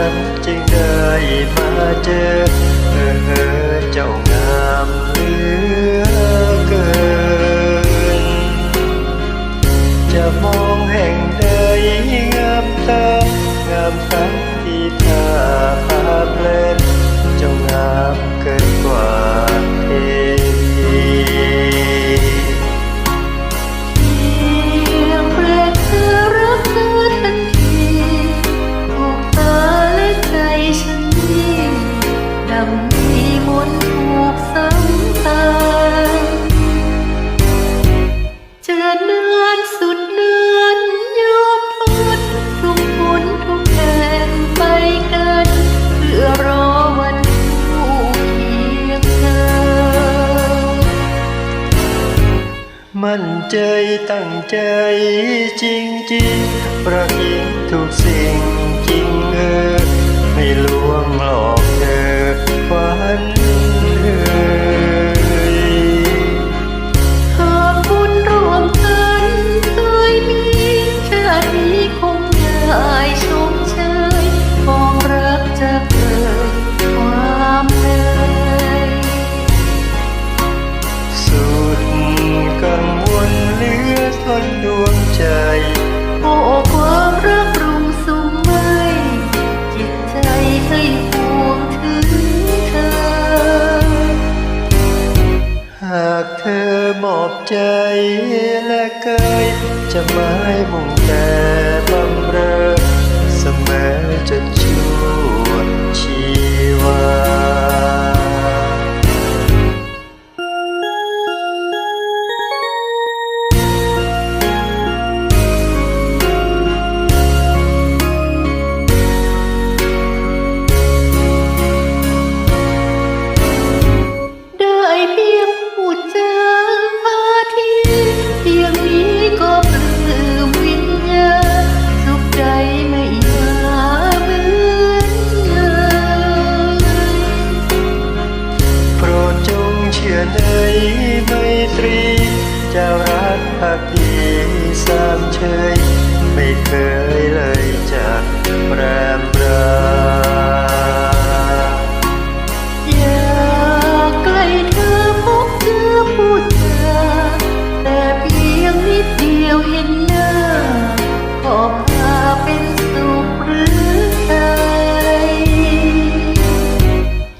ฉันจึงได้มาเจอเออเจ้า มั่นใจตั้งใจจริงจริงประกินทุกสิ่งจริง ជ័យលើកើយចាំហើយមកតែបំរើសម្បើចិត្ត ไม่ตรี จะรักภักดีสามเชย ไม่เคยเลยจากแรมราอย่าใกล้เธอพบเธอพูดเธอแต่เพียงนิดเดียวเห็นหน้าขอพาเป็นสุขหรือใจ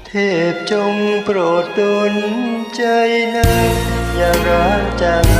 เทพจงโปรดดล ใจนักอย่ารักจัง